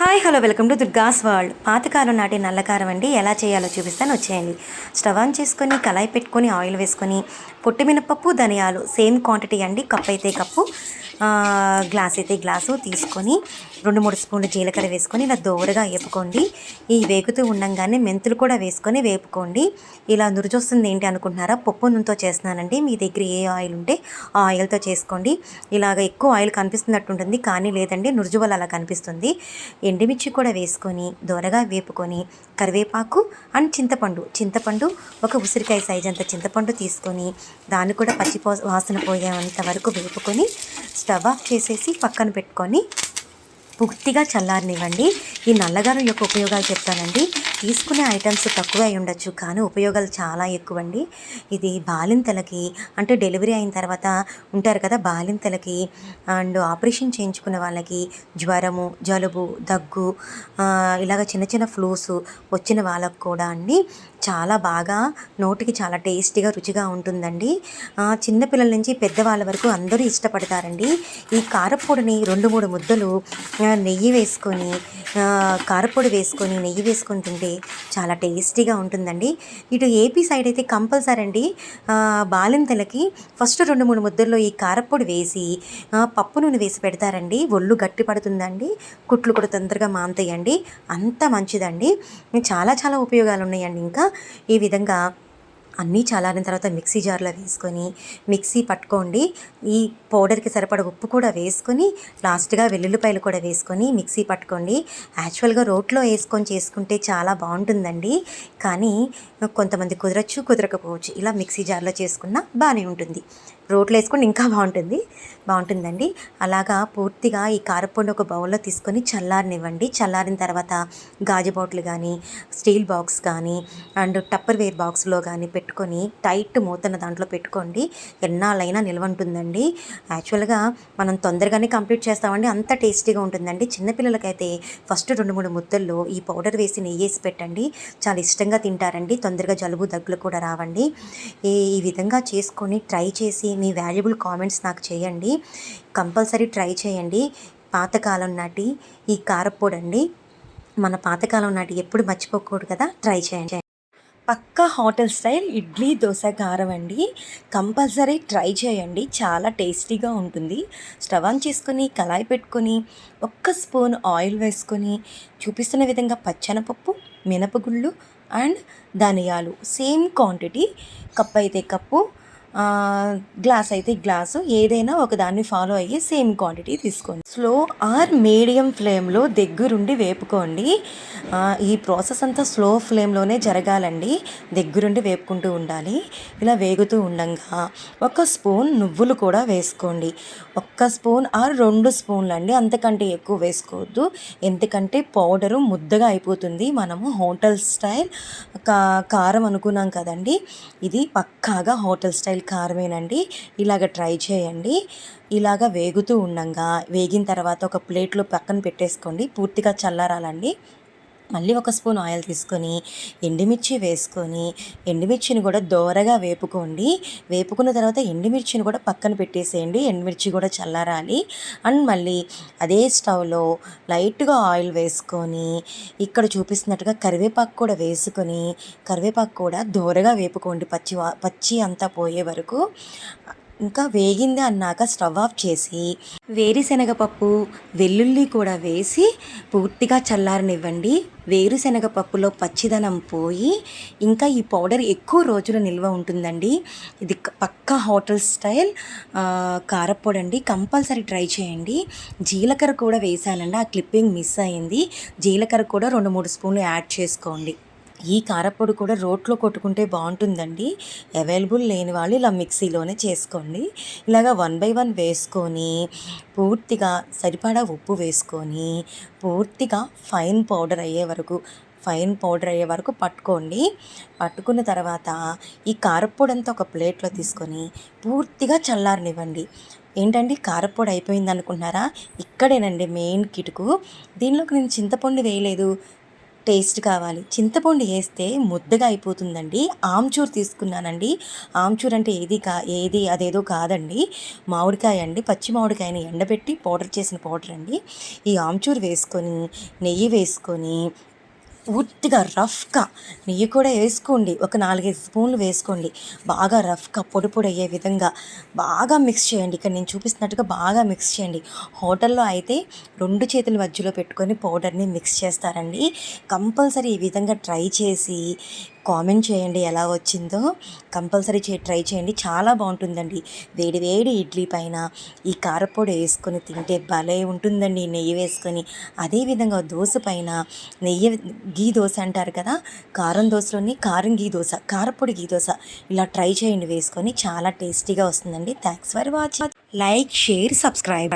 Hi hello welcome to Durga's world. పాతకాలం నాటి నల్లకారం అండి. ఎలా చేయాలో చూపిస్తాను వచ్చేయండి. స్టవ్ ఆన్ చేసుకొని కళాయి పెట్టుకొని ఆయిల్ వేసుకొని పొట్టి మినపప్పు ధనియాలు సేమ్ క్వాంటిటీ అండి. కప్పు అయితే కప్పు. గ్లాస్ అయితే గ్లాసు తీసుకొని రెండు మూడు స్పూన్లు జీలకర్ర వేసుకొని ఇలా దోరగా వేపుకోండి. ఈ వేగుతూ ఉండంగానే మెంతులు కూడా వేసుకొని వేపుకోండి. ఇలా నురుజొస్తుంది ఏంటి అనుకుంటున్నారా? పప్పు నూనెతో చేస్తున్నానండి. మీ దగ్గర ఏ ఆయిల్ ఉంటే ఆ ఆయిల్తో చేసుకోండి. ఇలాగ ఎక్కువ ఆయిల్ కనిపిస్తున్నట్టు ఉంటుంది కానీ లేదండి నురుజు వల్ల అలా కనిపిస్తుంది. ఎండుమిర్చి కూడా వేసుకొని దోరగా వేపుకొని కరివేపాకు అండ్ చింతపండు. చింతపండు ఒక ఉసిరికాయ సైజ్ అంత చింతపండు తీసుకొని దాన్ని కూడా పచ్చి వాసన పోయేంత వరకు వేపుకొని స్టవ్ ఆఫ్ చేసేసి పక్కన పెట్టుకొని పూర్తిగా చల్లారనివ్వండి. ఈ నల్లగారం యొక్క ఉపయోగాలు చెప్తానండి. తీసుకునే ఐటమ్స్ తక్కువ అయి ఉండొచ్చు కానీ ఉపయోగాలు చాలా ఎక్కువ అండి ఇది బాలింతలకి అంటే డెలివరీ అయిన తర్వాత ఉంటారు కదా బాలింతలకి అండ్ ఆపరేషన్ చేయించుకున్న వాళ్ళకి జ్వరము జలుబు దగ్గు ఇలాగ చిన్న చిన్న ఫ్లూస్ వచ్చిన వాళ్ళకు కూడా అండి చాలా బాగా నోటికి చాలా టేస్టీగా రుచిగా ఉంటుందండి. చిన్నపిల్లల నుంచి పెద్దవాళ్ళ వరకు అందరూ ఇష్టపడతారండి. ఈ కారపొడిని రెండు మూడు ముద్దలు నెయ్యి వేసుకొని కారపొడి వేసుకొని నెయ్యి వేసుకొని తింటే చాలా టేస్టీగా ఉంటుందండి. ఇటు ఏపీ సైడ్ అయితే కంపల్సరీ అండి. బాలింతలకి ఫస్ట్ రెండు మూడు ముద్దల్లో ఈ కారపొడి వేసి పప్పు నూనె వేసి పెడతారండి. ఒళ్ళు గట్టి పడుతుందండి. కుట్లు కూడా తొందరగా మాంతాయండి. అంత మంచిదండి. చాలా చాలా ఉపయోగాలు ఉన్నాయండి ఇంకా. ఈ విధంగా అన్నీ చల్లారిన తర్వాత మిక్సీ జార్లో వేసుకొని మిక్సీ పట్టుకోండి. ఈ పౌడర్కి సరిపడ ఉప్పు కూడా వేసుకొని లాస్ట్గా వెల్లుల్లిపాయలు కూడా వేసుకొని మిక్సీ పట్టుకోండి. యాక్చువల్గా రోట్లో వేసుకొని చేసుకుంటే చాలా బాగుంటుందండి. కానీ కొంతమంది కుదరచ్చు కుదరకపోవచ్చు. ఇలా మిక్సీ జార్లో చేసుకున్నా బాగానే ఉంటుంది. రోట్లో వేసుకుంటే ఇంకా బాగుంటుంది. బాగుంటుందండి. అలాగా పూర్తిగా ఈ కారపొడి ఒక బౌల్లో తీసుకొని చల్లారనివ్వండి. చల్లారిన తర్వాత గాజు బాటిల్ కానీ స్టీల్ బాక్స్ కానీ అండ్ టప్పర్ వేర్ బాక్స్లో కానీ పెట్టుకొని టైట్ మూతన దాంట్లో పెట్టుకోండి. ఎన్నాళ్ళైనా నిల్వ ఉంటుందండి. యాక్చువల్గా మనం తొందరగానే కంప్లీట్ చేస్తామండి. అంత టేస్టీగా ఉంటుందండి. చిన్నపిల్లలకైతే ఫస్ట్ రెండు మూడు ముద్దల్లో ఈ పౌడర్ వేసి నెయ్యి వేసి పెట్టండి. చాలా ఇష్టంగా తింటారండి. తొందరగా జలుబు దగ్గులు కూడా రావండి. ఈ ఈ విధంగా చేసుకొని ట్రై చేసి మీ వాల్యుబుల్ కామెంట్స్ నాకు చేయండి. కంపల్సరీ ట్రై చేయండి. పాతకాలం నాటి ఈ కారపొడి అండి మన పాతకాలం నాటి ఎప్పుడు మర్చిపోకూడదు కదా? ట్రై చేయండి. పక్కా హోటల్ స్టైల్ ఇడ్లీ దోశ కారం అండి. కంపల్సరీ ట్రై చేయండి. చాలా టేస్టీగా ఉంటుంది. స్టవ్ ఆన్ చేసుకొని కళాయి పెట్టుకొని ఒక్క స్పూన్ ఆయిల్ వేసుకొని చూపిస్తున్న విధంగా పచ్చనపప్పు మినపగుళ్ళు అండ్ ధనియాలు. Same quantity. కప్ అయితే కప్పు గ్లాస్ అయితే గ్లాసు ఏదైనా ఒక దాన్ని ఫాలో అయ్యి సేమ్ క్వాంటిటీ తీసుకోండి. స్లో ఆర్ మీడియం ఫ్లేమ్లో దగ్గరుండి వేపుకోండి. ఈ ప్రాసెస్ అంతా స్లో ఫ్లేమ్లోనే జరగాలండి. దగ్గరుండి వేపుకుంటూ ఉండాలి. ఇలా వేగుతూ ఉండంగా ఒక స్పూన్ నువ్వులు కూడా వేసుకోండి. ఒక్క స్పూన్ ఆర్ రెండు స్పూన్లు అండి. అంతకంటే ఎక్కువ వేసుకోవద్దు. ఎందుకంటే పౌడరు ముద్దగా అయిపోతుంది. మనము హోటల్ స్టైల్ కా కారం అనుకున్నాం కదండి. ఇది పక్కాగా హోటల్ స్టైల్ కారమేనండి. ఇలాగ ట్రై చేయండి. ఇలాగ వేగుతూ ఉండంగా. వేగిన తర్వాత ఒక ప్లేట్లో పక్కన పెట్టేసుకోండి. పూర్తిగా చల్లారాలండి. మళ్ళీ ఒక స్పూన్ ఆయిల్ తీసుకొని ఎండుమిర్చి వేసుకొని ఎండుమిర్చిని కూడా దోరగా వేపుకోండి. వేపుకున్న తర్వాత ఎండుమిర్చిని కూడా పక్కన పెట్టేసేయండి. ఎండుమిర్చి కూడా చల్లారాలి. అండ్ మళ్ళీ అదే స్టవ్లో లైట్గా ఆయిల్ వేసుకొని ఇక్కడ చూపిస్తున్నట్టుగా కరివేపాకు కూడా వేసుకొని కరివేపాకు కూడా దోరగా వేపుకోండి. పచ్చి వా- పచ్చి అంతా పోయే వరకు. ఇంకా వేగింది అన్నాక స్టవ్ ఆఫ్ చేసి వేరుశనగపప్పు వెల్లుల్లి కూడా వేసి పూర్తిగా చల్లారనివ్వండి. వేరుశనగ పప్పులో పచ్చిదనం పోయి ఇంకా ఈ పౌడర్ ఎక్కువ రోజులు నిల్వ ఉంటుందండి. ఇది పక్క పక్కా హోటల్ స్టైల్. కారపొడి కారప్పొడి అండి కంపల్సరీ ట్రై చేయండి. జీలకర్ర కూడా వేసానండి. ఆ క్లిప్పింగ్ మిస్ అయింది. జీలకర్ర కూడా రెండు మూడు స్పూన్లు యాడ్ చేసుకోండి. ఈ కారపొడి కూడా రోట్లో కొట్టుకుంటే బాగుంటుందండి. అవైలబుల్ లేని వాళ్ళు ఇలా మిక్సీలోనే చేసుకోండి. ఇలాగ వన్ బై వన్ వేసుకొని పూర్తిగా సరిపడా ఉప్పు వేసుకొని పూర్తిగా ఫైన్ పౌడర్ అయ్యే వరకు ఫైన్ పౌడర్ అయ్యే వరకు పట్టుకోండి. పట్టుకున్న తర్వాత ఈ కారపొడి అంతా ఒక ప్లేట్లో తీసుకొని పూర్తిగా చల్లారనివ్వండి. ఏంటండి? కారపొడి అయిపోయింది అనుకుంటున్నారా ఇక్కడేనండి మెయిన్ కిటుకు. దీనిలోకి నేను చింతపండు వేయలేదు. టేస్ట్ కావాలి. చింతపండు వేస్తే ముద్దగా అయిపోతుందండి. ఆమ్చూర్ తీసుకున్నానండి. ఆమ్చూర్ అంటే ఏది కా ఏది అదేదో కాదండి. మామిడికాయ అండి. పచ్చి మామిడికాయని ఎండబెట్టి పౌడర్ చేసిన పౌడర్ అండి. ఈ ఆమ్చూర్ వేసుకొని నెయ్యి వేసుకొని పూర్తిగా రఫ్గా నెయ్యి కూడా వేసుకోండి. ఒక నాలుగైదు స్పూన్లు వేసుకోండి. బాగా రఫ్గా పొడి పొడి అయ్యే విధంగా బాగా మిక్స్ చేయండి. ఇక్కడ నేను చూపిస్తున్నట్టుగా బాగా మిక్స్ చేయండి. హోటల్లో అయితే రెండు చేతుల మధ్యలో పెట్టుకొని పౌడర్ని మిక్స్ చేస్తారండి. కంపల్సరీ ఈ విధంగా ట్రై చేసి కామెంట్ చేయండి ఎలా వచ్చిందో. కంపల్సరీ చే ట్రై చేయండి. చాలా బాగుంటుందండి. వేడి వేడి ఇడ్లీ పైన ఈ కారపొడి వేసుకొని తింటే భలే ఉంటుందండి నెయ్యి వేసుకొని. అదేవిధంగా దోశ పైన నెయ్యి గీ దోశ అంటారు కదా కారం దోశలోని కారం గీ దోశ కారపొడి గీ దోశ ఇలా ట్రై చేయండి వేసుకొని. చాలా టేస్టీగా వస్తుందండి. Thanks for watching. Like share subscribe.